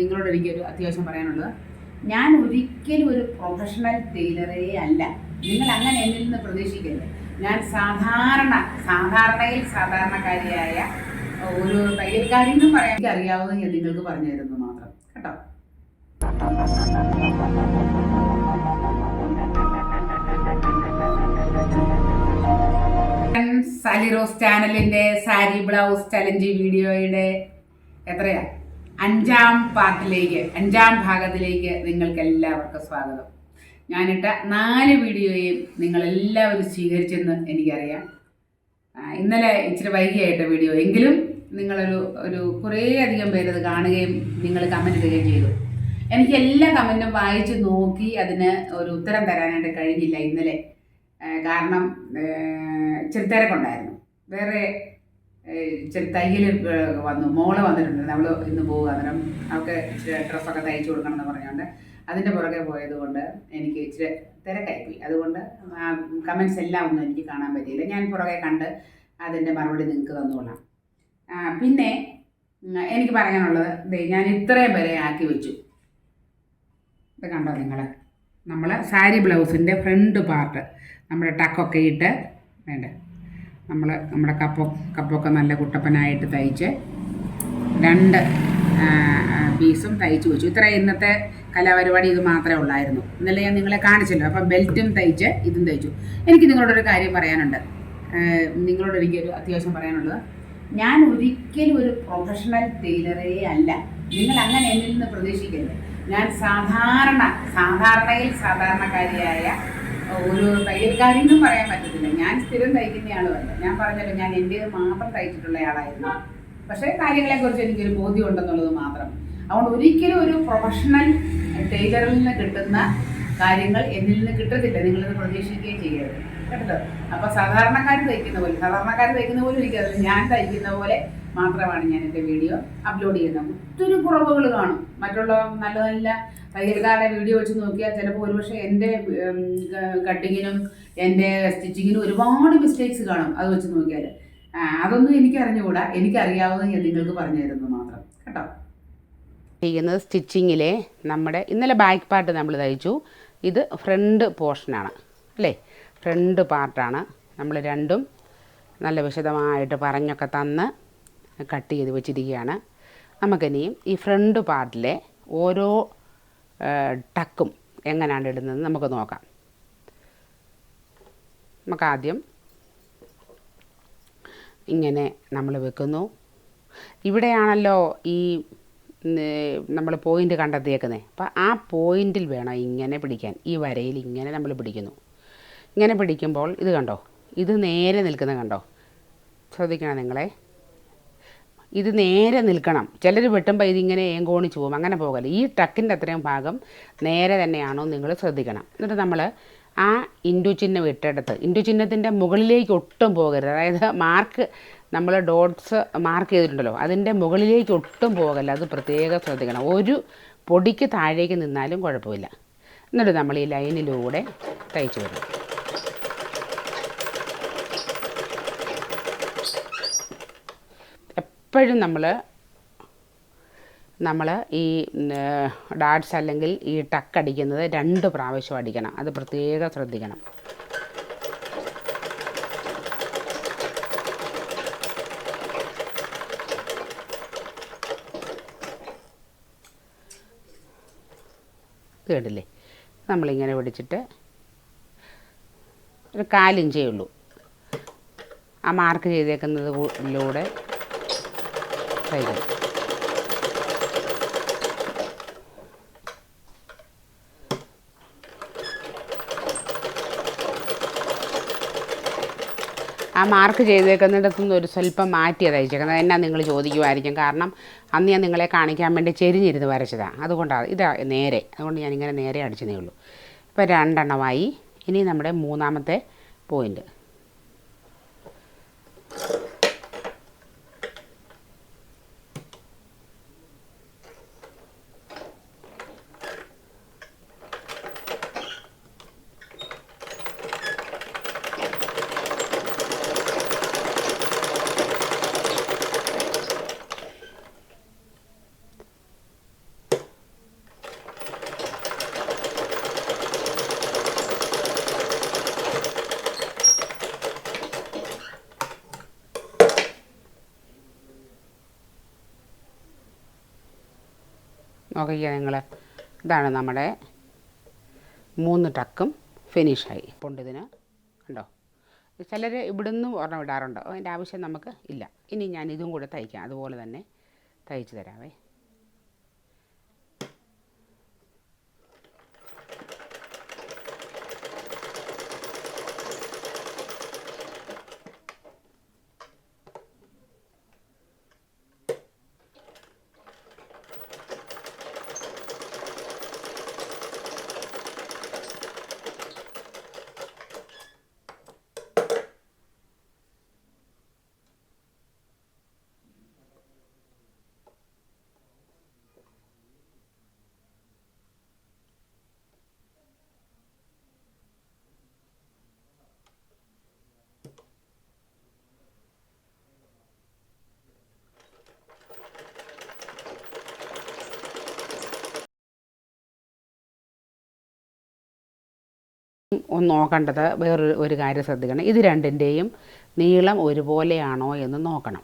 നിങ്ങളോട് എനിക്കൊരു അത്യാവശ്യം പറയാനുള്ളത്. ഞാൻ ഒരിക്കലും ഒരു പ്രൊഫഷണൽ ടൈലറേ അല്ല. നിങ്ങൾ അങ്ങനെ എന്നിൽ നിന്ന് പ്രതീക്ഷിക്കരുത്. ഞാൻ സാധാരണ സാധാരണയിൽ സാധാരണക്കാരിയായ ഒരു തയ്യൽക്കാരി എന്നും പറയാൻ എനിക്ക് അറിയാവുന്ന ഞാൻ നിങ്ങൾക്ക് പറഞ്ഞു തരുന്നു മാത്രം. കേട്ടോ? സാലി റോസ് ചാനലിന്റെ സാരി ബ്ലൗസ് ചലഞ്ച് വീഡിയോയുടെ എത്രയാ? അഞ്ചാം പാർട്ടിലേക്ക് അഞ്ചാം ഭാഗത്തിലേക്ക് നിങ്ങൾക്ക് എല്ലാവർക്കും സ്വാഗതം. ഞാനിട്ട നാല് വീഡിയോയും നിങ്ങൾ എല്ലാവരും സ്വീകരിച്ചെന്ന് എനിക്കറിയാം. ഇന്നലെ ഇച്ചിരി വൈകിയായിട്ട് വീഡിയോ. എങ്കിലും നിങ്ങളൊരു ഒരു കുറേ അധികം പേര് അത് കാണുകയും നിങ്ങൾ കമന്റ് ഇടുകയും ചെയ്തു. എനിക്ക് എല്ലാ കമന്റും വായിച്ച് നോക്കി അതിന് ഒരു ഉത്തരം തരാനായിട്ട് കഴിഞ്ഞില്ല ഇന്നലെ. കാരണം ഇച്ചിരി തിരക്കുണ്ടായിരുന്നു വേറെ ഇച്ചിരി തയ്യൽ വന്നു. മോൾ വന്നിട്ടുണ്ട് നമ്മൾ ഇന്ന് പോകുക അന്നേരം അവൾക്ക് ഇച്ചിരി ഡ്രസ്സൊക്കെ തയ്ച്ചു കൊടുക്കണം എന്ന് പറഞ്ഞുകൊണ്ട് അതിന്റെ പുറകെ പോയതുകൊണ്ട് എനിക്ക് ഇച്ചിരി തിരക്കായിപ്പോയി. അതുകൊണ്ട് കമൻസ് എല്ലാം ഒന്നും എനിക്ക് കാണാൻ പറ്റിയില്ല. ഞാൻ പുറകെ കണ്ട് അതിന്റെ മറുപടി നിങ്ങൾക്ക് തന്നോളാം. പിന്നെ എനിക്ക് പറയാനുള്ളത് ഞാൻ ഇത്രയും വരെ ആക്കി വെച്ചു. ഇത് കണ്ടോ നിങ്ങൾ? നമ്മൾ സാരി ബ്ലൗസിന്റെ ഫ്രണ്ട് പാർട്ട്. നമ്മുടെ ടക്കൊക്കെ ഇട്ട് വേണ്ട? നമ്മൾ നമ്മുടെ കപ്പ കപ്പൊക്കെ നല്ല കുട്ടപ്പനായിട്ട് തയ്ച്ച് രണ്ട് പീസും തയ്ച്ച് വെച്ചു. ഇത്ര ഇന്നത്തെ കലാപരിപാടി ഇത് മാത്രമേ ഉള്ളായിരുന്നു. ഇന്നലെ ഞാൻ നിങ്ങളെ കാണിച്ചല്ലോ. അപ്പം ബെൽറ്റും തയ്ച്ച് ഇതും തയ്ച്ചു. എനിക്ക് നിങ്ങളോടൊരു കാര്യം പറയാനുണ്ട്. നിങ്ങളോട് എനിക്കൊരു അത്യാവശ്യം പറയാനുള്ളത്. ഞാൻ ഒരിക്കലും ഒരു പ്രൊഫഷണൽ ടൈലറേ അല്ല. നിങ്ങൾ അങ്ങനെ എന്നിൽ നിന്ന് പ്രതീക്ഷിക്കരുത്. ഞാൻ സാധാരണ സാധാരണയിൽ സാധാരണക്കാരിയായ ഒരു തയ്യൽക്കാരി എന്നും പറയാൻ പറ്റത്തില്ല. ഞാൻ സ്ഥിരം തയ്ക്കുന്ന ആളുമല്ല ഞാൻ പറഞ്ഞല്ലോ ഞാൻ എന്റെ മാത്രം തയ്ച്ചിട്ടുള്ള ആളായിരുന്നു. പക്ഷേ കാര്യങ്ങളെക്കുറിച്ച് എനിക്കൊരു ബോധ്യം ഉണ്ടെന്നുള്ളത് മാത്രം. അതുകൊണ്ട് ഒരിക്കലും ഒരു പ്രൊഫഷണൽ ടൈലറിൽ നിന്ന് കിട്ടുന്ന കാര്യങ്ങൾ എന്നിൽ നിന്ന് കിട്ടത്തില്ല. നിങ്ങളിത് പ്രതീക്ഷിക്കുകയും ചെയ്യരുത്. കേട്ടോ അപ്പോൾ സാധാരണക്കാർ തയ്ക്കുന്ന പോലെ സാധാരണക്കാർ തയ്ക്കുന്ന പോലെ എനിക്കറിയില്ല ഞാൻ തയ്ക്കുന്ന പോലെ മാത്രമാണ് ഞാൻ എന്റെ വീഡിയോ അപ്ലോഡ് ചെയ്യുന്നത്. ഒത്തിരി കുറവുകൾ കാണും. മറ്റുള്ള നല്ല നല്ല തയ്യൽക്കാരുടെ വീഡിയോ വെച്ച് നോക്കിയാൽ ചിലപ്പോൾ ഒരുപക്ഷെ എന്റെ കട്ടിങ്ങിനും എന്റെ സ്റ്റിച്ചിങ്ങിനും ഒരുപാട് മിസ്റ്റേക്സ് കാണും അത് വെച്ച് നോക്കിയാൽ അതൊന്നും എനിക്ക് അറിഞ്ഞുകൂടാ എനിക്കറിയാവുന്നത് ഞാൻ നിങ്ങൾക്ക് പറഞ്ഞു തരുന്നു മാത്രം. കേട്ടോ? ചെയ്യുന്നത് സ്റ്റിച്ചിങ്ങിലെ നമ്മുടെ ഇന്നലെ ബാക്ക് പാർട്ട് നമ്മൾ തയ്ച്ചു. ഇത് ഫ്രണ്ട് പോർഷനാണ് അല്ലേ? ഫ്രണ്ട് പാർട്ടാണ് നമ്മൾ രണ്ടും നല്ല വിശദമായിട്ട് പറഞ്ഞൊക്കെ തന്ന് കട്ട് ചെയ്ത് വെച്ചിരിക്കുകയാണ്. നമുക്കിനിയും ഈ ഫ്രണ്ട് പാർട്ടിലെ ഓരോ ടക്കും എങ്ങനെയാണ് ഇടുന്നത് നമുക്ക് നോക്കാം. നമുക്കാദ്യം ഇങ്ങനെ നമ്മൾ വെക്കുന്നു. ഇവിടെയാണല്ലോ ഈ നമ്മൾ പോയിന്റ് കണ്ടെത്തിയേക്കുന്നത് അപ്പോൾ ആ പോയിന്റിൽ വേണം ഇങ്ങനെ പിടിക്കാൻ. ഈ വരയിൽ ഇങ്ങനെ നമ്മൾ പിടിക്കുന്നു. ഇങ്ങനെ പിടിക്കുമ്പോൾ ഇത് കണ്ടോ? ഇത് നേരെ നിൽക്കുന്നത് കണ്ടോ? ശ്രദ്ധിക്കണം നിങ്ങളെ. ഇത് നേരെ നിൽക്കണം. ചിലർ വെട്ടുമ്പോൾ ഇതിങ്ങനെ ഏങ്കോണിച്ച് പോകും അങ്ങനെ പോകല്ല ഈ ട്രക്കിന്റെ അത്രയും ഭാഗം നേരെ തന്നെയാണോ നിങ്ങൾ ശ്രദ്ധിക്കണം. എന്നിട്ട് നമ്മൾ ആ ഇൻഡു ചിഹ്നം ഇട്ടെടുത്ത് ഇൻഡു ചിഹ്നത്തിന്റെ മുകളിലേക്ക് ഒട്ടും പോകരുത്. അതായത് മാർക്ക് നമ്മൾ ഡോട്ട്സ് മാർക്ക് ചെയ്തിട്ടുണ്ടല്ലോ അതിന്റെ മുകളിലേക്ക് ഒട്ടും പോകല്ല. അത് പ്രത്യേകം ശ്രദ്ധിക്കണം. ഒരു പൊടിക്ക് താഴേക്ക് നിന്നാലും കുഴപ്പമില്ല. എന്നിട്ട് നമ്മൾ ഈ ലൈനിലൂടെ തയ്ച്ചു വരും. എപ്പോഴും നമ്മൾ നമ്മൾ ഈ ഡാഡ്സ് അല്ലെങ്കിൽ ഈ ടക്ക് അടിക്കുന്നത് രണ്ട് പ്രാവശ്യം അടിക്കണം. അത് പ്രത്യേകം ശ്രദ്ധിക്കണം. കേട്ടില്ലേ? നമ്മളിങ്ങനെ പിടിച്ചിട്ട് ഒരു കാലിഞ്ചേ ഉള്ളൂ. ആ മാർക്ക് ചെയ്തേക്കുന്നതിലൂടെ തയ്ക്കണം ആ മാർക്ക് ചെയ്തേക്കുന്നിടത്തു നിന്ന് ഒരു സ്വല്പം മാറ്റിയാണ് തയ്ച്ചേക്കുന്നത് എന്നാ നിങ്ങൾ ചോദിക്കുമായിരിക്കും. കാരണം അന്ന് ഞാൻ നിങ്ങളെ കാണിക്കാൻ വേണ്ടി ചെരിഞ്ഞിരുന്ന് വരച്ചതാണ് അതുകൊണ്ടാണ് ഇതാ നേരെ. അതുകൊണ്ട് ഞാനിങ്ങനെ നേരെ അടിച്ചതേ ഉള്ളൂ. ഇപ്പോൾ രണ്ടെണ്ണമായി. ഇനി നമ്മുടെ മൂന്നാമത്തെ പോയിന്റ് നോക്കിക്കുക നിങ്ങൾ ഇതാണ് നമ്മുടെ മൂന്ന് ടക്കും ഫിനിഷായി. അപ്പോൾ ഇതിന് കണ്ടോ? ചിലർ ഇവിടുന്ന് ഒരെണ്ണം ഇടാറുണ്ട്. അതിന്റെ ആവശ്യം നമുക്ക് ഇല്ല. ഇനി ഞാൻ ഇതും കൂടെ തയ്ക്കാം. അതുപോലെ തന്നെ തയ്ച്ച് തരാവേ. ഒന്ന് നോക്കേണ്ടത് വേറൊരു ഒരു കാര്യം ശ്രദ്ധിക്കണം. ഇത് രണ്ടിന്റെയും നീളം ഒരുപോലെയാണോ എന്ന് നോക്കണം.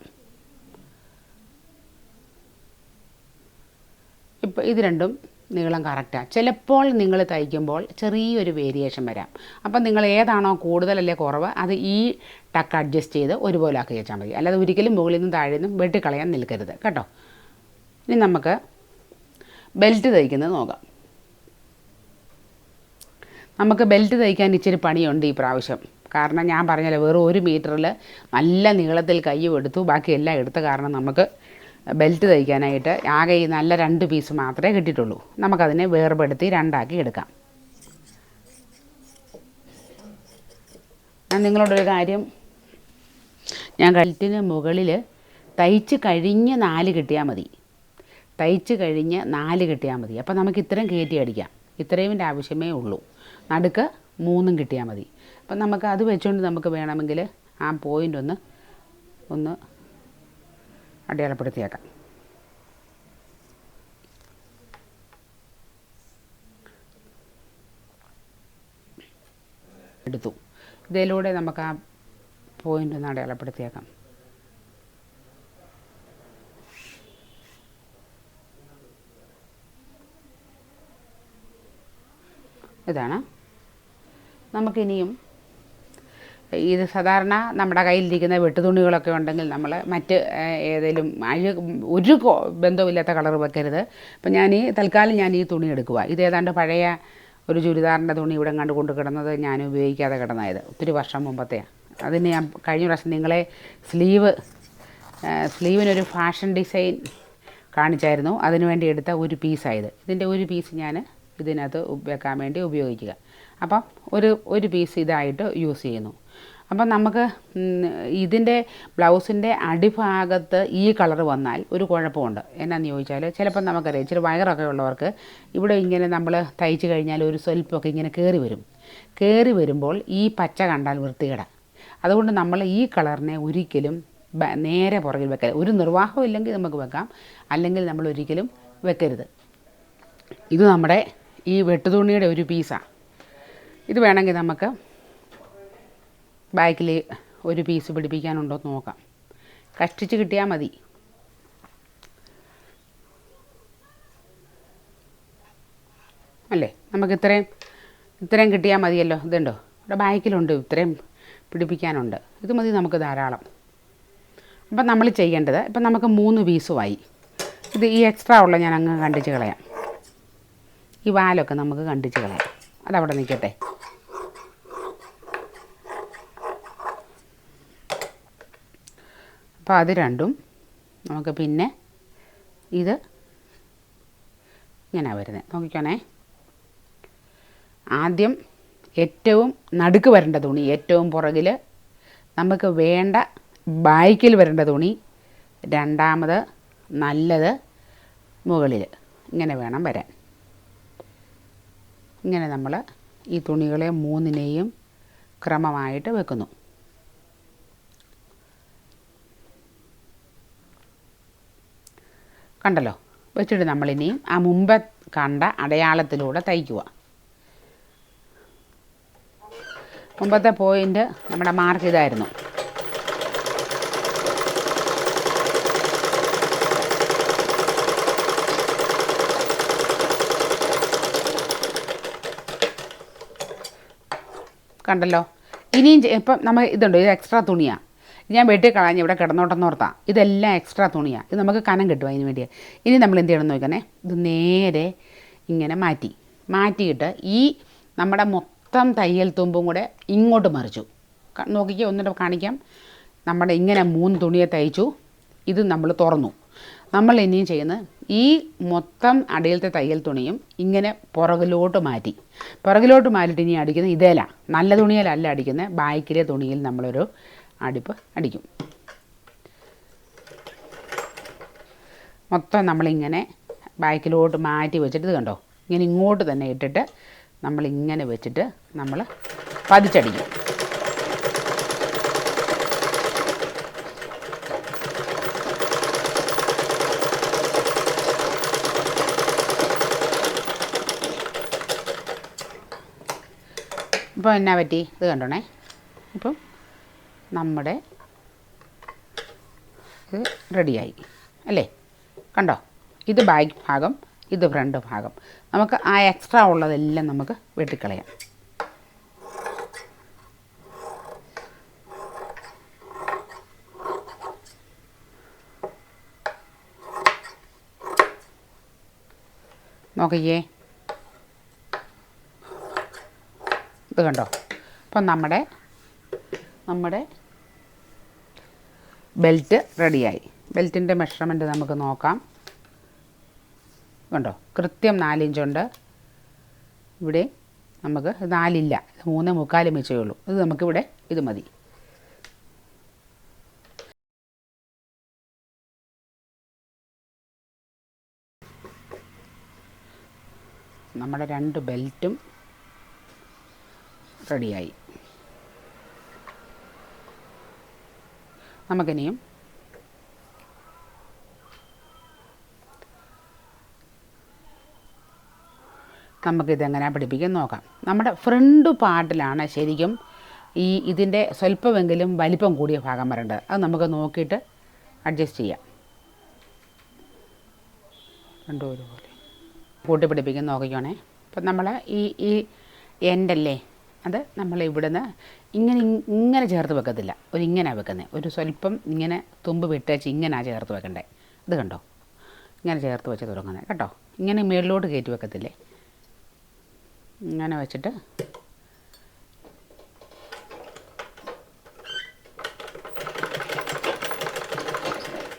ഇപ്പോൾ ഇത് രണ്ടും നീളം കറക്റ്റാണ് ചിലപ്പോൾ നിങ്ങൾ തയ്ക്കുമ്പോൾ ചെറിയൊരു വേരിയേഷൻ വരാം. അപ്പം നിങ്ങൾ ഏതാണോ കൂടുതലല്ലേ കുറവ് അത് ഈ ടക്ക് അഡ്ജസ്റ്റ് ചെയ്ത് ഒരുപോലെ ആക്കി വെച്ചാൽ മതി. അല്ലാതെ ഒരിക്കലും മുകളിൽ നിന്നും താഴെ നിന്നും വെട്ടിക്കളയാൻ നിൽക്കരുത്. കേട്ടോ? ഇനി നമുക്ക് ബെൽറ്റ് തയ്ക്കുന്നത് നോക്കാം. നമുക്ക് ബെൽറ്റ് തയ്ക്കാൻ ഇച്ചിരി പണിയുണ്ട് ഈ പ്രാവശ്യം. കാരണം ഞാൻ പറഞ്ഞല്ലോ വെറും ഒരു മീറ്ററിൽ നല്ല നീളത്തിൽ കയ്യും എടുത്തു. ബാക്കി എല്ലാം എടുത്ത കാരണം നമുക്ക് ബെൽറ്റ് തയ്ക്കാനായിട്ട് ആകെ ഈ നല്ല രണ്ട് പീസ് മാത്രമേ കിട്ടിയിട്ടുള്ളൂ. നമുക്കതിനെ വേർപെടുത്തി രണ്ടാക്കി എടുക്കാം. ഞാൻ നിങ്ങളോടൊരു കാര്യം ഞാൻ ബെൽറ്റിന് മുകളിൽ തയ്ച്ച് കഴിഞ്ഞ് നാല് കിട്ടിയാൽ മതി. തയ്ച്ച് കഴിഞ്ഞ് നാല് കിട്ടിയാൽ മതി. അപ്പോൾ നമുക്ക് ഇത്രയും കയറ്റി അടിക്കാം. ഇത്രയും ആവശ്യമേ ഉള്ളൂ. നടുക്ക് മൂന്നും കിട്ടിയാൽ മതി. അപ്പം നമുക്ക് അത് വെച്ചുകൊണ്ട് നമുക്ക് വേണമെങ്കിൽ ആ പോയിന്റ് ഒന്ന് ഒന്ന് അടയാളപ്പെടുത്തിയേക്കാം. എടുത്തു. ഇതിലൂടെ നമുക്ക് ആ പോയിന്റ് ഒന്ന് അടയാളപ്പെടുത്തിയേക്കാം. ഇതാണ് നമുക്കിനിയും ഇത് സാധാരണ നമ്മുടെ കയ്യിലിരിക്കുന്ന വെട്ടുതുണികളൊക്കെ ഉണ്ടെങ്കിൽ നമ്മൾ മറ്റ് ഏതെങ്കിലും അഴു ഒരു ബന്ധവുമില്ലാത്ത കളർ വെക്കരുത്. അപ്പം ഞാൻ ഈ തൽക്കാലം ഞാൻ ഈ തുണി എടുക്കുക ഇത് ഏതാണ്ട് പഴയ ഒരു ചുരിദാറിന്റെ തുണി ഇവിടെ കണ്ട് കൊണ്ട് കിടന്നത് ഞാൻ ഉപയോഗിക്കാതെ കിടന്നായത് ഒത്തിരി വർഷം മുമ്പത്തെയാണ് അതിന് ഞാൻ കഴിഞ്ഞ പ്രാവശ്യം നിങ്ങളെ സ്ലീവ് സ്ലീവിനൊരു ഫാഷൻ ഡിസൈൻ കാണിച്ചായിരുന്നു. അതിനുവേണ്ടി എടുത്ത ഒരു പീസായത് ഇതിന്റെ ഒരു പീസ് ഞാൻ ഇതിനകത്ത് വെക്കാൻ വേണ്ടി ഉപയോഗിക്കുക. അപ്പം ഒരു ഒരു പീസ് ഇതായിട്ട് യൂസ് ചെയ്യുന്നു. അപ്പം നമുക്ക് ഇതിന്റെ ബ്ലൗസിന്റെ അടിഭാഗത്ത് ഈ കളർ വന്നാൽ ഒരു കുഴപ്പമുണ്ട്. എന്നാന്ന് ചോദിച്ചാൽ ചിലപ്പം നമുക്കറിയാം ഇച്ചിരി വയറൊക്കെ ഉള്ളവർക്ക് ഇവിടെ ഇങ്ങനെ നമ്മൾ തയ്ച്ച് കഴിഞ്ഞാൽ ഒരു സ്വൽപ്പൊക്കെ ഇങ്ങനെ കയറി വരും. കയറി വരുമ്പോൾ ഈ പച്ച കണ്ടാൽ വൃത്തികേട. അതുകൊണ്ട് നമ്മൾ ഈ കളറിനെ ഒരിക്കലും നേരെ പുറകിൽ വെക്കരുത്. ഒരു നിർവാഹം ഇല്ലെങ്കിൽ നമുക്ക് വെക്കാം. അല്ലെങ്കിൽ നമ്മൾ ഒരിക്കലും വെക്കരുത്. ഇത് നമ്മുടെ ഈ വെട്ടുതുണിയുടെ ഒരു പീസാണ് ഇത് വേണമെങ്കിൽ നമുക്ക് ബാക്കിൽ ഒരു പീസ് പിടിപ്പിക്കാനുണ്ടോ എന്ന് നോക്കാം. കഷ്ടിച്ച് കിട്ടിയാൽ മതി. അല്ലേ? നമുക്ക് ഇത്രയും ഇത്രയും കിട്ടിയാൽ മതിയല്ലോ. ഇതുണ്ടോ? ഇവിടെ ബാക്കിലുണ്ട് ഇത്രയും പിടിപ്പിക്കാനുണ്ട്. ഇത് മതി നമുക്ക് ധാരാളം. അപ്പം നമ്മൾ ചെയ്യേണ്ടത് ഇപ്പം നമുക്ക് മൂന്ന് പീസുമായി ഇത് ഈ എക്സ്ട്രാ ഉള്ള ഞാൻ അങ്ങ് കണ്ടിച്ച് കളയാം. ഈ വാലൊക്കെ നമുക്ക് കണ്ടിച്ച് കളയാം. അതവിടെ നിൽക്കട്ടെ. അപ്പോൾ അത് രണ്ടും നമുക്ക് പിന്നെ ഇത് ഇങ്ങനെ വരുന്നത് നോക്കിക്കണേ. ആദ്യം ഏറ്റവും നടുക്ക് വരേണ്ട തുണി ഏറ്റവും പുറകിൽ നമുക്ക് വേണ്ട ബാക്കിൽ വരേണ്ട തുണി രണ്ടാമത് നല്ലത് മുകളിൽ ഇങ്ങനെ വേണം വരാൻ. ഇങ്ങനെ നമ്മൾ ഈ തുണികളെ മൂന്നിനെയും ക്രമമായിട്ട് വെക്കുന്നു. കണ്ടല്ലോ? വെച്ചിട്ട് നമ്മളിനിയും ആ മുമ്പ് കണ്ട അടയാളത്തിലൂടെ തയ്ക്കുക. മുമ്പത്തെ പോയിന്റ് നമ്മുടെ മാർക്ക് ഇതായിരുന്നു. കണ്ടല്ലോ? ഇനിയും ഇപ്പം നമ്മൾ ഇതുണ്ട് ഇത് എക്സ്ട്രാ തുണിയാണ് ഞാൻ വെട്ടി കളഞ്ഞ് ഇവിടെ കിടന്നോട്ടെന്ന് ഓർത്താം. ഇതെല്ലാം എക്സ്ട്രാ തുണിയാണ് ഇത് നമുക്ക് കനം കിട്ടും അതിന് വേണ്ടി ഇനി നമ്മൾ എന്ത് ചെയ്യണം നോക്കണേ ഇത് നേരെ ഇങ്ങനെ മാറ്റി. മാറ്റിയിട്ട് ഈ നമ്മുടെ മൊത്തം തയ്യൽ തുമ്പും കൂടെ ഇങ്ങോട്ട് മറിച്ചു. നോക്കിക്കുക നോക്കിക്കേ ഒന്നിട്ട് കാണിക്കാം. നമ്മുടെ ഇങ്ങനെ മൂന്ന് തുണിയെ തയ്ച്ചു. ഇത് നമ്മൾ തുറന്നു. നമ്മൾ ഇനിയും ചെയ്യുന്നത് ഈ മൊത്തം അടിയിലത്തെ തയ്യൽ തുണിയും ഇങ്ങനെ പുറകിലോട്ട് മാറ്റി. പുറകിലോട്ട് മാറ്റിയിട്ട് ഇനി അടിക്കുന്നത് ഇതേല. നല്ല തുണിയിലല്ല അടിക്കുന്നത്. ബാക്കിലെ തുണിയിൽ നമ്മളൊരു അടിപ്പ് അടിക്കും. മൊത്തം നമ്മളിങ്ങനെ ബാക്കിലോട്ട് മാറ്റി വെച്ചിട്ട് കണ്ടോ? ഇങ്ങനെ ഇങ്ങോട്ട് തന്നെ ഇട്ടിട്ട് നമ്മളിങ്ങനെ വെച്ചിട്ട് നമ്മൾ പതിച്ചടിക്കും. ഇപ്പോൾ എന്നാ പറ്റി? ഇത് കണ്ടോണേ? ഇപ്പം നമ്മുടെ റെഡിയായി അല്ലേ? കണ്ടോ? ഇത് ബാക്ക് ഭാഗം ഇത് ഫ്രണ്ട് ഭാഗം. നമുക്ക് ആ എക്സ്ട്രാ ഉള്ളതെല്ലാം നമുക്ക് വെട്ടിക്കളയാം. നോക്കിയേ. ഇത് കണ്ടോ? അപ്പം നമ്മുടെ നമ്മുടെ ബെൽറ്റ് റെഡിയായി. ബെൽറ്റിന്റെ മെഷർമെന്റ് നമുക്ക് നോക്കാം. കണ്ടോ? കൃത്യം നാലിഞ്ചുണ്ട്. ഇവിടെ നമുക്ക് നാലില്ല. മൂന്ന് മുക്കാലും വെച്ചേ ഉള്ളൂ. ഇത് നമുക്കിവിടെ ഇത് മതി. നമ്മുടെ രണ്ട് ബെൽറ്റും റെഡിയായി. നമുക്കിനിയും. നമുക്കിതെങ്ങനെ പഠിപ്പിക്കാൻ നോക്കാം. നമ്മുടെ ഫ്രണ്ട് പാർട്ടിലാണ് ശരിക്കും ഈ ഇതിന്റെ സ്വല്പമെങ്കിലും വലിപ്പം കൂടിയ ഭാഗം വരേണ്ടത്. അത് നമുക്ക് നോക്കിയിട്ട് അഡ്ജസ്റ്റ് ചെയ്യാം. രണ്ടും ഒരുപോലെ കൂട്ടി പിടിപ്പിക്കാൻ നോക്കിക്കോണേ. അപ്പം നമ്മൾ ഈ ഈ എൻഡല്ലേ അത് നമ്മൾ ഇവിടുന്ന് ഇങ്ങനെ ഇങ്ങനെ ചേർത്ത് വെക്കത്തില്ല. ഒരു ഇങ്ങനെ വെക്കുന്നത് ഒരു സ്വല്പം ഇങ്ങനെ തുമ്പ് വിട്ടേച്ച് ഇങ്ങനെ ചേർത്ത് വെക്കണ്ടേ. ഇത് കണ്ടോ? ഇങ്ങനെ ചേർത്ത് വെച്ച് തുടങ്ങുന്നത് കേട്ടോ ഇങ്ങനെ മേളിലോട്ട് കയറ്റി വെക്കത്തില്ലേ? ഇങ്ങനെ വെച്ചിട്ട്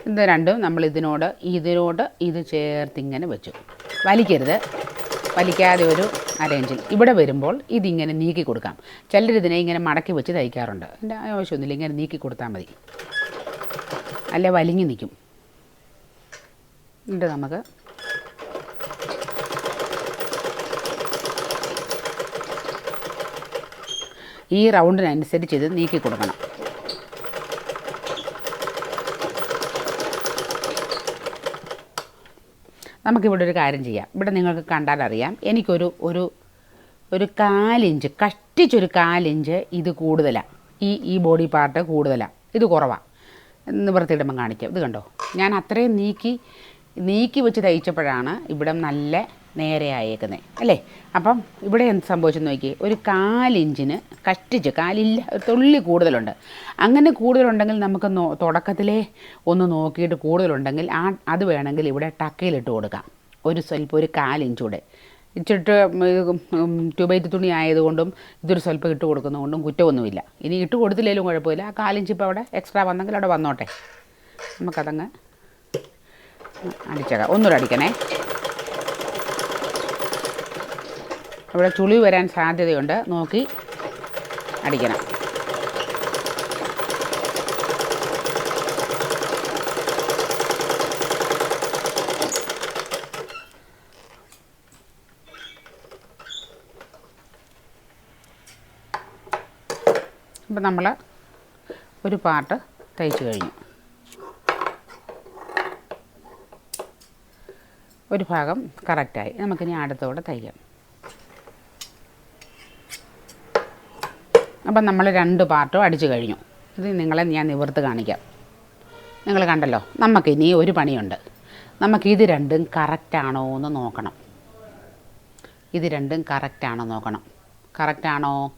ഇത് രണ്ടും നമ്മൾ ഇതിനോട് ഇതിനോട് ഇത് ചേർത്ത് ഇങ്ങനെ വെച്ചു. വലിക്കരുത്. വലിക്കാതെ ഒരു അരേഞ്ചിൽ ഇവിടെ വരുമ്പോൾ ഇതിങ്ങനെ നീക്കി കൊടുക്കാം. ചിലർ ഇതിനെ ഇങ്ങനെ മടക്കി വെച്ച് തയ്ക്കാറുണ്ട്. എന്റെ ആവശ്യമൊന്നുമില്ല. ഇങ്ങനെ നീക്കി കൊടുത്താൽ മതി. അല്ല വലിഞ്ഞു നിൽക്കും. എന്നിട്ട് നമുക്ക് ഈ റൗണ്ടിനനുസരിച്ച് ഇത് നീക്കി കൊടുക്കണം. നമുക്കിവിടെ ഒരു കാര്യം ചെയ്യാം. ഇവിടെ നിങ്ങൾക്ക് കണ്ടാൽ അറിയാം എനിക്കൊരു ഒരു ഒരു കാലിഞ്ച് കഷ്ടിച്ചൊരു കാലിഞ്ച് ഇത് കൂടുതലാണ് ഈ ഈ ബോഡി പാർട്ട് കൂടുതലാണ് ഇത് കുറവാണ് നിവർത്തിയിടുമ്പം കാണിക്കാം. ഇത് കണ്ടോ? ഞാൻ അത്രയും നീക്കി നീക്കി വെച്ച് തയ്ച്ചപ്പോഴാണ് ഇവിടെ നല്ല നേരെ ആയേക്കുന്നത് അല്ലേ? അപ്പം ഇവിടെ എന്ത് സംഭവിച്ചെന്ന് നോക്കി ഒരു കാലിഞ്ചിന് കഷ്ടിച്ച് കാലില്ല ഒരു തുള്ളി കൂടുതലുണ്ട്. അങ്ങനെ കൂടുതലുണ്ടെങ്കിൽ നമുക്ക് തുടക്കത്തിലേ ഒന്ന് നോക്കിയിട്ട് കൂടുതലുണ്ടെങ്കിൽ ആ അത് വേണമെങ്കിൽ ഇവിടെ ടക്കയിലിട്ട് കൊടുക്കാം. ഒരു സ്വല്പം ഒരു കാലിഞ്ചൂടെ. ഇച്ചിട്ട് ട്യൂബൈറ്റ് തുണി ആയതുകൊണ്ടും ഇതൊരു സ്വല്പം ഇട്ട് കൊടുക്കുന്നതുകൊണ്ടും കുറ്റമൊന്നുമില്ല. ഇനി ഇട്ട് കൊടുത്തില്ലെങ്കിലും കുഴപ്പമില്ല. ആ കാലിഞ്ച് ഇപ്പോൾ അവിടെ എക്സ്ട്രാ വന്നെങ്കിൽ അവിടെ വന്നോട്ടെ. നമുക്കതങ്ങ് അടിച്ചേക്കാം. ഒന്നുകൂടെ അടിക്കണേ. ഇവിടെ ചുളി വരാൻ സാധ്യതയുണ്ട്. നോക്കി. അടിക്കണം. അപ്പം നമ്മൾ ഒരു പാർട്ട് തയ്ച്ചു കഴിഞ്ഞു. ഒരു ഭാഗം കറക്റ്റായി. നമുക്കിനി അടുത്തോടെ തയ്ക്കാം. അപ്പം നമ്മൾ രണ്ട് പാർട്ടും അടിച്ചു കഴിഞ്ഞു. ഇത് നിങ്ങളെ ഞാൻ നിവർത്ത് കാണിക്കാം. നിങ്ങൾ കണ്ടല്ലോ നമുക്ക് ഇനി ഒരു പണിയുണ്ട്. നമുക്ക് നമുക്കിത് രണ്ടും കറക്റ്റാണോ എന്ന് നോക്കണം. ഇത് രണ്ടും കറക്റ്റാണോ നോക്കണം. കറക്റ്റാണോ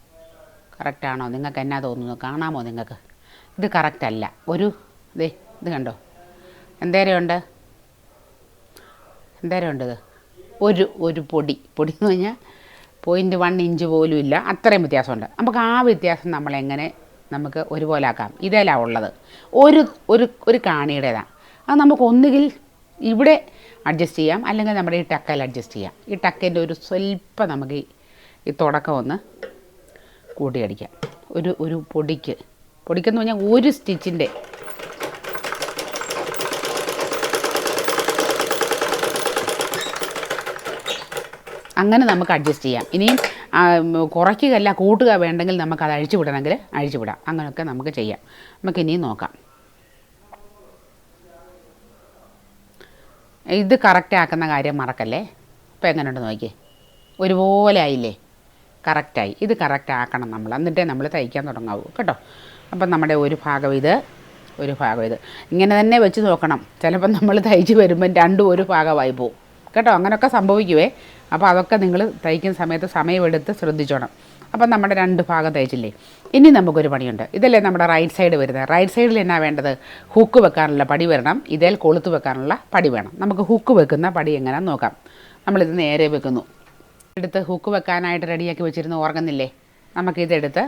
കറക്റ്റാണോ നിങ്ങൾക്ക് എന്നാ തോന്നുന്നു? കാണാമോ നിങ്ങൾക്ക്? ഇത് കറക്റ്റ് അല്ല. ഒരു ദേ ഇത് കണ്ടോ? എന്തേരമുണ്ട് എന്തേരമുണ്ട് ഇത്? ഒരു ഒരു പൊടി. പൊടി എന്ന് പറഞ്ഞാൽ പോയിന്റ് വൺ ഇഞ്ച് പോലും ഇല്ല. അത്രയും വ്യത്യാസമുണ്ട്. നമുക്ക് ആ വ്യത്യാസം നമ്മൾ എങ്ങനെ നമുക്ക് ഒരുപോലെ ആക്കാം ഇതേലാ ഉള്ളത്. ഒരു ഒരു ഒരു കാണിയുടേതാണ്. അത് നമുക്ക് ഒന്നുകിൽ ഇവിടെ അഡ്ജസ്റ്റ് ചെയ്യാം. അല്ലെങ്കിൽ നമ്മുടെ ഈ ടക്കയിൽ അഡ്ജസ്റ്റ് ചെയ്യാം. ഈ ടക്കേന്റെ ഒരു സ്വല്പം നമുക്ക് ഈ തുടക്കം ഒന്ന് കൂട്ടിയടിക്കാം. ഒരു ഒരു പൊടിക്ക്. പൊടിക്കെന്ന് പറഞ്ഞാൽ ഒരു സ്റ്റിച്ചിന്റെ അങ്ങനെ നമുക്ക് അഡ്ജസ്റ്റ് ചെയ്യാം. ഇനിയും കുറയ്ക്കുകയല്ല കൂട്ടുക വേണ്ടെങ്കിൽ നമുക്ക് അത് അഴിച്ചു വിടണമെങ്കിൽ അഴിച്ചു വിടാം. അങ്ങനെയൊക്കെ നമുക്ക് ചെയ്യാം. നമുക്ക് ഇനിയും നോക്കാം. ഇത് കറക്റ്റ് ആക്കുന്ന കാര്യം മറക്കല്ലേ? ഇപ്പോൾ എങ്ങനെയുണ്ട് നോക്കി ഒരുപോലെ ആയില്ലേ? കറക്റ്റായി ഇത് കറക്റ്റ് ആക്കണം നമ്മൾ. എന്നിട്ടേ നമ്മൾ തയ്ക്കാൻ തുടങ്ങാവൂ. കേട്ടോ? അപ്പം നമ്മുടെ ഒരു ഭാഗം ഇത് ഒരു ഭാഗം ഇത്. ഇങ്ങനെ തന്നെ വെച്ച് നോക്കണം. ചിലപ്പം നമ്മൾ തയ്ച്ച് വരുമ്പം രണ്ടും ഒരു ഭാഗമായി പോവും. കേട്ടോ അങ്ങനെയൊക്കെ സംഭവിക്കുവേ. അപ്പോൾ അതൊക്കെ നിങ്ങൾ തയ്ക്കുന്ന സമയത്ത് സമയമെടുത്ത് ശ്രദ്ധിച്ചോണം. അപ്പം നമ്മുടെ രണ്ട് ഭാഗം തയ്ച്ചില്ലേ? ഇനി നമുക്കൊരു പണിയുണ്ട്. ഇതല്ലേ നമ്മുടെ റൈറ്റ് സൈഡ് വരുന്നത്. റൈറ്റ് സൈഡിൽ എന്നാ വേണ്ടത്? ഹുക്ക് വെക്കാനുള്ള പടി വരണം. ഇതേൽ കൊളുത്ത് വെക്കാനുള്ള പടി വേണം. നമുക്ക് ഹുക്ക് വെക്കുന്ന പടി എങ്ങനെയാണെന്ന് നോക്കാം. നമ്മളിത് നേരെ വെക്കുന്നു. എടുത്ത് ഹുക്ക് വെക്കാനായിട്ട് റെഡിയാക്കി വെച്ചിരുന്ന് ഓർക്കുന്നില്ലേ നമുക്കിതെടുത്ത്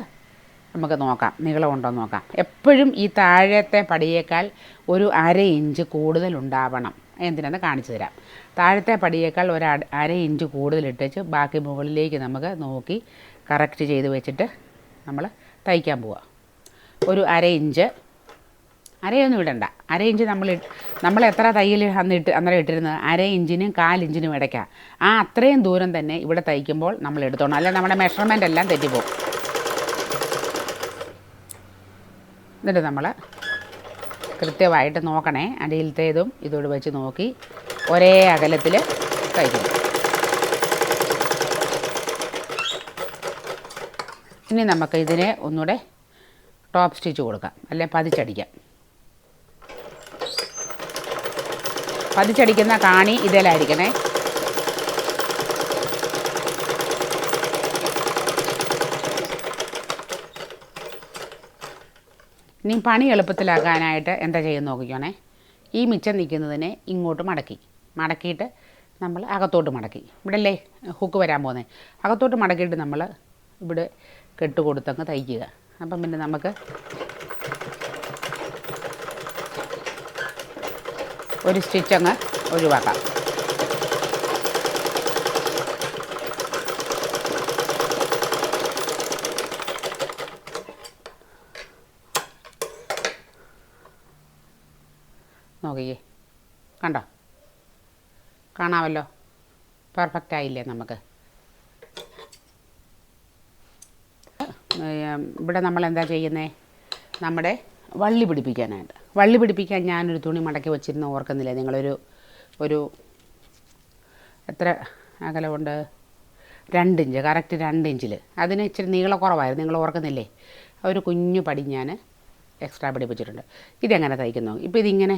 നമുക്ക് നോക്കാം. നീളമുണ്ടോ നോക്കാം. എപ്പോഴും ഈ താഴത്തെ പടിയേക്കാൾ ഒരു അര ഇഞ്ച് കൂടുതൽ ഉണ്ടാവണം. എന്തിനാന്ന് കാണിച്ചു തരാം. താഴത്തെ പടിയേക്കാൾ ഒരു അര- ഇഞ്ച് കൂടുതൽ ഇട്ടേച്ച് ബാക്കി മുകളിലേക്ക് നമുക്ക് നോക്കി കറക്റ്റ് ചെയ്ത് വെച്ചിട്ട് നമ്മൾ തയ്ക്കാൻ പോവുക ഒരു അര ഇഞ്ച് അരയൊന്നും ഇടണ്ട. അര ഇഞ്ച് നമ്മൾ നമ്മൾ എത്ര തയ്യൽ അന്ന് ഇട്ട് അന്നേരം ഇട്ടിരുന്നത്? അര ഇഞ്ചിനും കാലിഞ്ചിനും ഇടയ്ക്കാം. ആ അത്രയും ദൂരം തന്നെ ഇവിടെ തയ്ക്കുമ്പോൾ നമ്മൾ എടുത്തോണം. അല്ലെങ്കിൽ നമ്മുടെ മെഷർമെന്റ് എല്ലാം തെറ്റിപ്പോകും എന്നിട്ട് നമ്മൾ കൃത്യമായിട്ട് നോക്കണേ. അടിയിലത്തേതും ഇതോട് വെച്ച് നോക്കി ഒരേ അകലത്തിൽ കഴിക്കണം ഇനി നമുക്ക് ഇതിനെ ഒന്നുകൂടെ ടോപ്പ് സ്റ്റിച്ച് കൊടുക്കാം. അല്ലെ പതിച്ചടിക്കാം. പതിച്ചടിക്കുന്ന കാണി ഇതിലായിരിക്കണേ. ഇനി പണി എളുപ്പത്തിലാക്കാനായിട്ട് എന്താ ചെയ്യുന്ന നോക്കിക്കോണേ. ഈ മിച്ചം നിൽക്കുന്നതിനെ ഇങ്ങോട്ട് മടക്കി. മടക്കിയിട്ട് നമ്മൾ അകത്തോട്ട് മടക്കി. ഇവിടെ അല്ലേ ഹുക്ക് വരാൻ പോകുന്നത് അകത്തോട്ട് മടക്കിയിട്ട് നമ്മൾ ഇവിടെ കെട്ട് കൊടുത്തങ്ങ് തയ്ക്കുക. അപ്പം പിന്നെ നമുക്ക് ഒരു സ്റ്റിച്ച് അങ്ങ് ഒഴിവാക്കാം. നോക്കിയേ. കണ്ടോ? കാണാമല്ലോ. പെർഫെക്റ്റ് ആയില്ലേ നമുക്ക്? ഇവിടെ നമ്മൾ എന്താ ചെയ്യുന്നത് നമ്മുടെ വള്ളി പിടിപ്പിക്കാനായിട്ട്. വള്ളി പിടിപ്പിക്കാൻ ഞാനൊരു തുണി മടക്കി വെച്ചിരുന്ന ഓർക്കുന്നില്ല? നിങ്ങളൊരു ഒരു എത്ര അകലമുണ്ട്? രണ്ട് ഇഞ്ച്. കറക്റ്റ് രണ്ട് ഇഞ്ചിൽ അതിന് ഇച്ചിരി നീളക്കുറവായിരുന്നു നിങ്ങൾ ഓർക്കുന്നില്ലേ? ഒരു കുഞ്ഞു പടി ഞാൻ എക്സ്ട്രാ പിടിപ്പിച്ചിട്ടുണ്ട്. ഇതെങ്ങനെ തയ്ക്കുന്നു? ഇപ്പോൾ ഇതിങ്ങനെ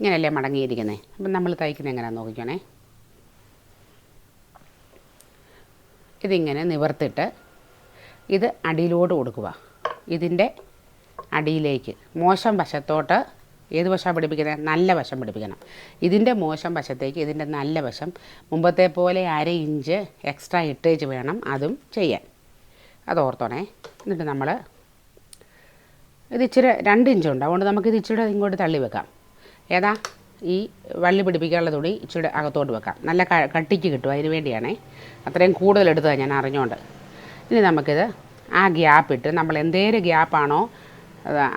ഇങ്ങനെയല്ലേ മടങ്ങിയിരിക്കുന്നത് അപ്പം നമ്മൾ തയ്ക്കുന്നത് എങ്ങനെയാണെന്ന് നോക്കിക്കണേ. ഇതിങ്ങനെ നിവർത്തിട്ട് ഇത് അടിയിലോട്ട് കൊടുക്കുക. ഇതിന്റെ അടിയിലേക്ക്. മോശം വശത്തോട്ട് ഏത് വശമാണ് പിടിപ്പിക്കുന്നത്? നല്ല വശം പിടിപ്പിക്കണം. ഇതിന്റെ മോശം വശത്തേക്ക് ഇതിന്റെ നല്ല വശം മുമ്പത്തെ പോലെ അര ഇഞ്ച് എക്സ്ട്രാ ഇട്ടേച്ച് വേണം അതും ചെയ്യാൻ. അത് ഓർത്തോണേ എന്നിട്ട് നമ്മൾ ഇത് ഇച്ചിരി രണ്ട് ഇഞ്ചുണ്ട് അതുകൊണ്ട് നമുക്കിത് ഇച്ചിരി ഇങ്ങോട്ട് തള്ളി വെക്കാം. ഏതാ? ഈ വള്ളി പിടിപ്പിക്കാനുള്ള തുണി ഇച്ചിരി അകത്തോട്ട് വെക്കാം. നല്ല കട്ടിക്ക് കിട്ടും അതിന് വേണ്ടിയാണേ. അത്രയും കൂടുതൽ എടുത്തതാണ് ഞാൻ അറിഞ്ഞുകൊണ്ട് ഇനി നമുക്കിത് ആ ഗ്യാപ്പ് ഇട്ട് നമ്മൾ എന്തേലും ഗ്യാപ്പാണോ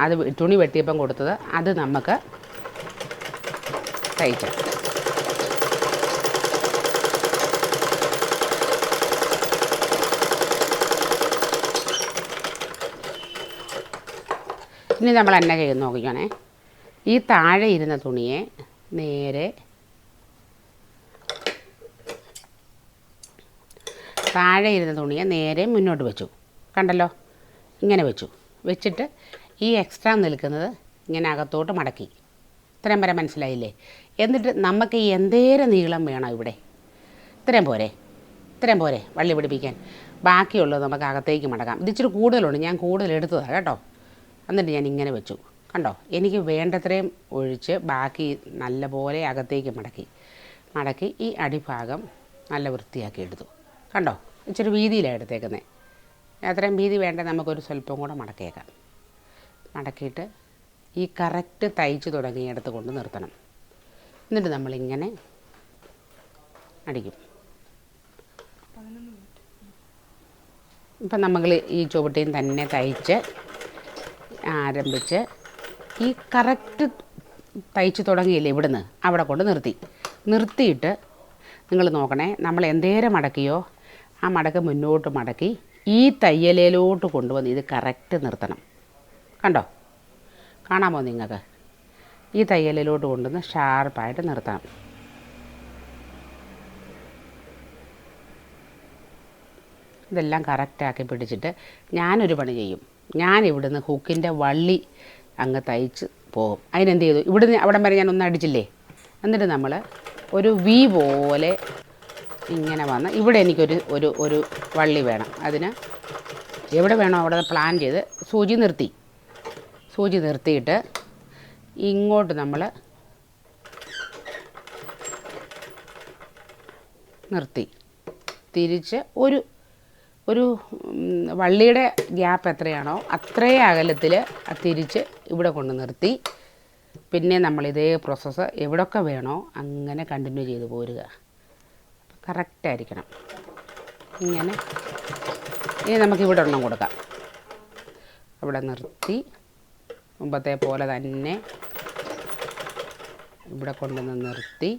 അത് തുണി വെട്ടിയപ്പം കൊടുത്തത് അത് നമുക്ക് തയ്ക്കാം. ഇനി നമ്മൾ എന്നെ ചെയ്ത് നോക്കിക്കോണേ. ഈ താഴെ ഇരുന്ന തുണിയെ നേരെ താഴെ ഇരുന്ന തുണിയെ നേരെ മുന്നോട്ട് വെച്ചു. കണ്ടല്ലോ? ഇങ്ങനെ വെച്ചു. വെച്ചിട്ട് ഈ എക്സ്ട്രാ നിൽക്കുന്നത് ഇങ്ങനെ അകത്തോട്ട് മടക്കി. ഇത്രയും വരെ മനസ്സിലായില്ലേ? എന്നിട്ട് നമുക്ക് ഈ എന്തേരം നീളം വേണം ഇവിടെ? ഇത്രയും പോരെ. ഇത്രയും പോരെ വള്ളി പിടിപ്പിക്കാൻ. ബാക്കിയുള്ളത് നമുക്ക് അകത്തേക്ക് മടക്കാം ഇതിച്ചിരി കൂടുതലുണ്ട്. ഞാൻ കൂടുതൽ എടുത്തതാണ് കേട്ടോ. എന്നിട്ട് ഞാൻ ഇങ്ങനെ വെച്ചു. കണ്ടോ? എനിക്ക് വേണ്ടത്രയും ഒഴിച്ച് ബാക്കി നല്ലപോലെ അകത്തേക്ക് മടക്കി. മടക്കി ഈ അടിഭാഗം നല്ല വൃത്തിയാക്കി എടുത്തു. കണ്ടോ? ഇച്ചിരി വീതിയിലാണ് എടുത്തേക്കുന്നത് അത്രയും വീതി വേണ്ട നമുക്കൊരു സ്വല്പം കൂടെ മടക്കിയേക്കാം. മടക്കിയിട്ട് ഈ കറക്റ്റ് തയ്ച്ച് തുടങ്ങിയിടത്ത് കൊണ്ട് നിർത്തണം. എന്നിട്ട് നമ്മളിങ്ങനെ അടിക്കും. ഇപ്പം നമ്മൾ ഈ ചുവട്ടിൽ തന്നെ തയ്ച്ച് ആരംഭിച്ച് ഈ കറക്റ്റ് തയ്ച്ച് തുടങ്ങിയില്ലേ ഇവിടുന്ന്? അവിടെ കൊണ്ട് നിർത്തി. നിർത്തിയിട്ട് നിങ്ങൾ നോക്കണേ നമ്മൾ എന്തേരം മടക്കിയോ ആ മടക്ക് മുന്നോട്ട് മടക്കി ഈ തയ്യലിലോട്ട് കൊണ്ടുവന്ന് ഇത് കറക്റ്റ് നിർത്തണം. കണ്ടോ? കാണാമോ നിങ്ങൾക്ക്? ഈ തയ്യലിലോട്ട് കൊണ്ടുവന്ന് ഷാർപ്പായിട്ട് നിർത്തണം. ഇതെല്ലാം കറക്റ്റാക്കി പിടിച്ചിട്ട് ഞാനൊരു പണി ചെയ്യും. ഞാൻ ഇവിടുന്ന് ഹുക്കിന്റെ വള്ളി അങ്ങ് തയ്ച്ച് പോകും. അതിനെന്ത് ചെയ്തു? ഇവിടുന്ന് അവിടം വരെ ഞാൻ ഒന്ന് അടിച്ചില്ലേ? എന്നിട്ട് നമ്മൾ ഒരു വി പോലെ ഇങ്ങനെ വന്ന് ഇവിടെ എനിക്കൊരു ഒരു ഒരു വള്ളി വേണം. അതിന് എവിടെ വേണോ അവിടെ പ്ലാൻ ചെയ്ത് സൂചി നിർത്തി. സൂചി നിർത്തിയിട്ട് ഇങ്ങോട്ട് നമ്മൾ നിർത്തി. തിരിച്ച് ഒരു ഒരു വള്ളിയുടെ ഗ്യാപ്പ് എത്രയാണോ അത്രയും അകലത്തിൽ തിരിച്ച് ഇവിടെ കൊണ്ട് നിർത്തി. പിന്നെ നമ്മൾ ഇതേ പ്രോസസ്സ് എവിടൊക്കെ വേണോ അങ്ങനെ കണ്ടിന്യൂ ചെയ്ത് പോരുക. കറക്റ്റായിരിക്കണം ഇങ്ങനെ. ഇനി നമുക്ക് ഇവിടെ ഒരെണ്ണം കൊടുക്കാം. അവിടെ നിർത്തി. മുമ്പത്തെ പോലെ തന്നെ ഇവിടെ കൊണ്ടുവന്ന് നിർത്തി.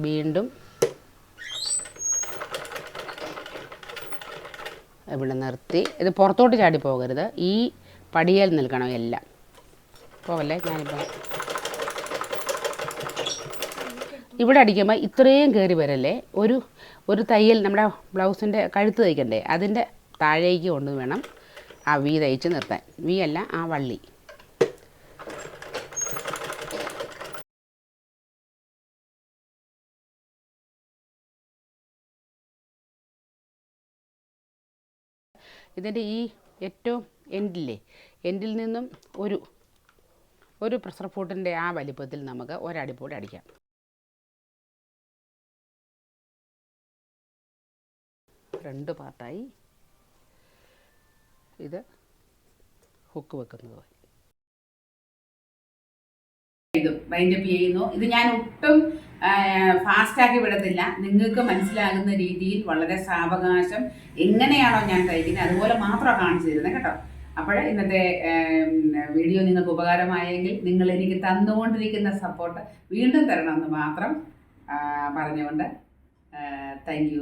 വീണ്ടും ഇവിടെ നിർത്തി. ഇത് പുറത്തോട്ട് ചാടി പോകരുത്. ഈ പടിയേൽ നിൽക്കണം എല്ലാം. പോവല്ലേ? ഞാനിപ്പോൾ ഇവിടെ അടിക്കുമ്പോൾ ഇത്രയും കയറി വരല്ലേ? ഒരു ഒരു തയ്യൽ നമ്മുടെ ബ്ലൗസിന്റെ കഴുത്ത് തയ്ക്കണ്ടേ? അതിന്റെ താഴേക്ക് കൊണ്ടുവേണം ആ വി തയ്ച്ച് നിർത്താൻ. വി അല്ല ആ വള്ളി. ഇതിന്റെ ഈ ഏറ്റവും എൻഡില്ലേ? എൻഡിൽ നിന്നും ഒരു ഒരു പ്രഷർ ഫൂട്ടിന്റെ ആ വലിപ്പത്തിൽ നമുക്ക് ഒരടിപ്പോടെ അടിക്കാം. രണ്ട് പാർട്ടായി ഇത് ഹുക്ക് വെക്കുന്നത്. ഇതും വൈൻഡപ്പ് ചെയ്യുന്നു. ഇത് ഞാൻ ഒട്ടും ഫാസ്റ്റാക്കി വിടത്തില്ല. നിങ്ങൾക്ക് മനസ്സിലാകുന്ന രീതിയിൽ വളരെ സാവകാശം എങ്ങനെയാണോ ഞാൻ തയ്ക്കുന്നത് അതുപോലെ മാത്രമാണ് കാണിച്ചു തരുന്നത് കേട്ടോ. അപ്പോൾ ഇന്നത്തെ വീഡിയോ നിങ്ങൾക്ക് ഉപകാരമായെങ്കിൽ നിങ്ങൾ എനിക്ക് തന്നുകൊണ്ടിരിക്കുന്ന സപ്പോർട്ട് വീണ്ടും തരണമെന്ന് മാത്രം പറഞ്ഞുകൊണ്ട് താങ്ക്